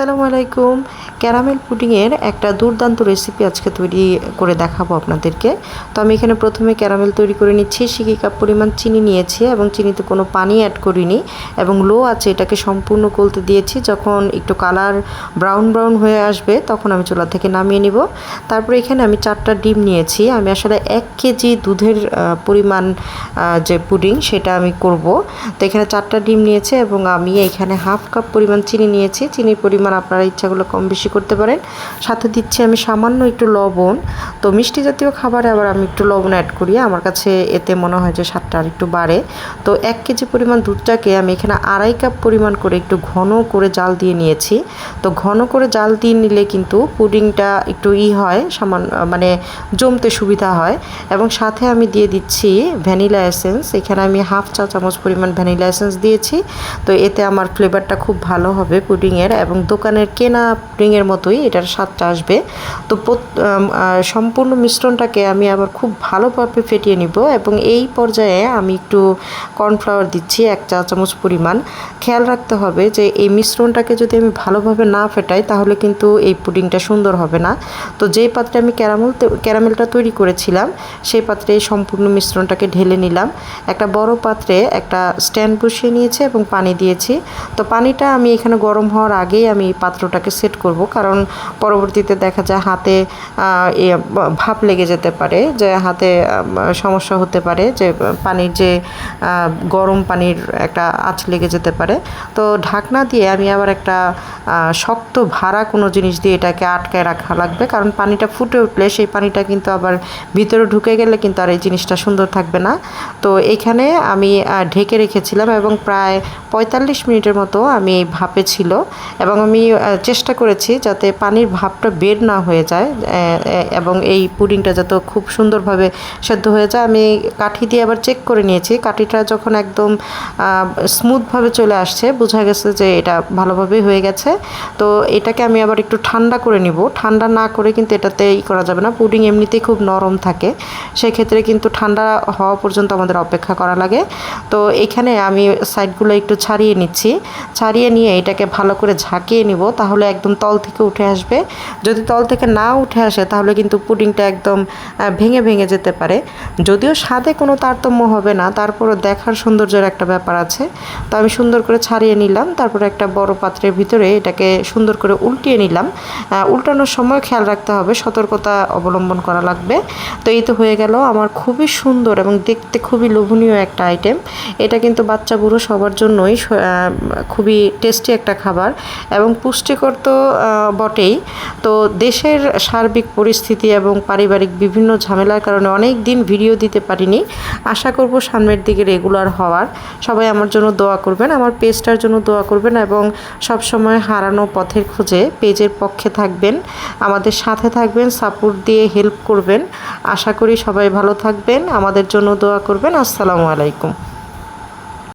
আসসালামু আলাইকুম। ক্যারামেল পুডিংয়ের একটা দুর্দান্ত রেসিপি আজকে তৈরি করে দেখাবো আপনাদেরকে। তো আমি এখানে প্রথমে ক্যারামেল তৈরি করে নিচ্ছি। সিকি কাপ পরিমাণ চিনি নিয়েছি এবং চিনিতে কোনো পানি অ্যাড করিনি এবং লো আছে এটাকে সম্পূর্ণ গলতে দিয়েছি। যখন একটু কালার ব্রাউন ব্রাউন হয়ে আসবে তখন আমি চুলা থেকে নামিয়ে নিব। তারপরে এখানে আমি চারটা ডিম নিয়েছি। আমি আসলে এক কেজি দুধের পরিমাণ যে পুডিং সেটা আমি করব। তো এখানে চারটা ডিম নিয়েছে এবং আমি এখানে হাফ কাপ পরিমাণ চিনি নিয়েছি। চিনির পরিমাণ আপনারা ইচ্ছাগুলো কম বেশি করতে পারেন। সাথে দিচ্ছি আমি সামান্য একটু লবণ। তো মিষ্টি জাতীয় খাবারে আবার আমি একটু লবণ অ্যাড করি। আমার কাছে এতে মনে হয় যে স্বাদটা আর একটু বাড়ে। তো এক কেজি পরিমাণ দুধটাকে আমি এখানে আড়াই কাপ পরিমাণ করে একটু ঘন করে জাল দিয়ে নিয়েছি। তো ঘন করে জাল দিয়ে নিলে কিন্তু পুডিংটা একটু ই হয় সামান্য মানে জমতে সুবিধা হয়। এবং সাথে আমি দিয়ে দিচ্ছি ভ্যানিলা এসেন্স। এখানে আমি হাফ চা চামচ পরিমাণ ভ্যানিলা এসেন্স দিয়েছি। তো এতে আমার ফ্লেভারটা খুব ভালো হবে পুডিংয়ের এবং দোকানের কেনা পুডিংয়ের মতোই, এটার স্বাদটা আসবে। তো সম্পূর্ণ মিশ্রণটাকে আমি আবার খুব ভালোভাবে ফেটিয়ে নিব এবং এই পর্যায়ে আমি একটু কর্নফ্লাওয়ার দিচ্ছি, এক চা চামচ পরিমাণ। খেয়াল রাখতে হবে যে এই মিশ্রণটাকে যদি আমি ভালোভাবে না ফেটাই, তাহলে কিন্তু এই পুডিংটা সুন্দর হবে না। তো যেই পাত্রে আমি ক্যারামেল ক্যারামেলটা তৈরি করেছিলাম, সেই পাত্রে সম্পূর্ণ মিশ্রণটাকে ঢেলে নিলাম। একটা বড় পাত্রে একটা স্ট্যান্ড বসিয়ে নিয়েছি এবং পানি দিয়েছি। তো পানিটা আমি এখানে গরম হওয়ার আগেই আমি এই পাত্রটাকে সেট করব। কারণ পরবর্তীতে দেখা যায় হাতে ভাপ লেগে যেতে পারে, যে হাতে সমস্যা হতে পারে, যে পানির যে গরম পানির একটা আঁচ লেগে যেতে পারে। তো ঢাকনা দিয়ে আমি আবার একটা শক্ত ভাড়া কোনো জিনিস দিয়ে এটাকে আটকায় রাখা লাগবে। কারণ পানিটা ফুটে উঠলে সেই পানিটা কিন্তু আবার ভিতরে ঢুকে গেলে কিন্তু আর এই জিনিসটা সুন্দর থাকবে না। তো এখানে আমি ঢেকে রেখেছিলাম এবং প্রায় পঁয়তাল্লিশ মিনিটের মতো আমি ভাপে ছিল এবং আমি চেষ্টা করেছি যাতে পানির ভাপটা বের না হয়ে যায় এবং এই পুডিংটা যাতে খুব সুন্দরভাবে সেদ্ধ হয়ে যায়। আমি কাঠি দিয়ে আবার চেক করে নিয়েছি। কাঠিটা যখন একদম স্মুথভাবে চলে আসছে, বোঝা গেছে যে এটা ভালোভাবেই হয়ে গেছে। তো এটাকে আমি আবার একটু ঠান্ডা করে নিব। ঠান্ডা না করে কিন্তু এটাতে ই করা যাবে না। পুডিং এমনিতেই খুব নরম থাকে। সেক্ষেত্রে কিন্তু ঠান্ডা হওয়া পর্যন্ত আমাদের অপেক্ষা করা লাগে। তো এখানে আমি সাইডগুলো একটু ছাড়িয়ে নিচ্ছি। ছাড়িয়ে নিয়ে এটাকে ভালো করে ঝাঁকিয়ে নিব, তাহলে একদম তল থেকে উঠে আসবে। যদি তল থেকে না উঠে আসে, তাহলে কিন্তু পুডিংটা একদম ভেঙে ভেঙে যেতে পারে। যদিও স্বাদে কোনো তারতম্য হবে না, তারপরও দেখার সৌন্দর্যের একটা ব্যাপার আছে। তো আমি সুন্দর করে ছাড়িয়ে নিলাম, তারপরে একটা বড় পাত্রের ভিতরে এটাকে সুন্দর করে উল্টিয়ে নিলাম। উল্টানোর সময় খেয়াল রাখতে হবে, সতর্কতা অবলম্বন করা লাগবে। তো এই তো হয়ে গেল আমার খুবই সুন্দর এবং দেখতে খুবই লোভনীয় একটা আইটেম। এটা কিন্তু বাচ্চা বুড়ো সবার জন্যই খুবই টেস্টি একটা খাবার এবং পুষ্টিকর তো বটেই। তো দেশের সার্বিক পরিস্থিতি এবং পারিবারিক বিভিন্ন ঝামেলার কারণে অনেক দিন ভিডিও দিতে পারিনি। আশা করব সামনের দিকে রেগুলার হওয়ার। সবাই আমার জন্য দোয়া করবেন, আমার পেজটার জন্য দোয়া করবেন এবং সব সময় হারানো পথের খোঁজে পেজের পক্ষে থাকবেন। আমাদের সাথে থাকবেন, সাপোর্ট দিয়ে হেল্প করবেন। আশা করি সবাই ভালো থাকবেন। আমাদের জন্য দোয়া করবেন। আসসালামু আলাইকুম।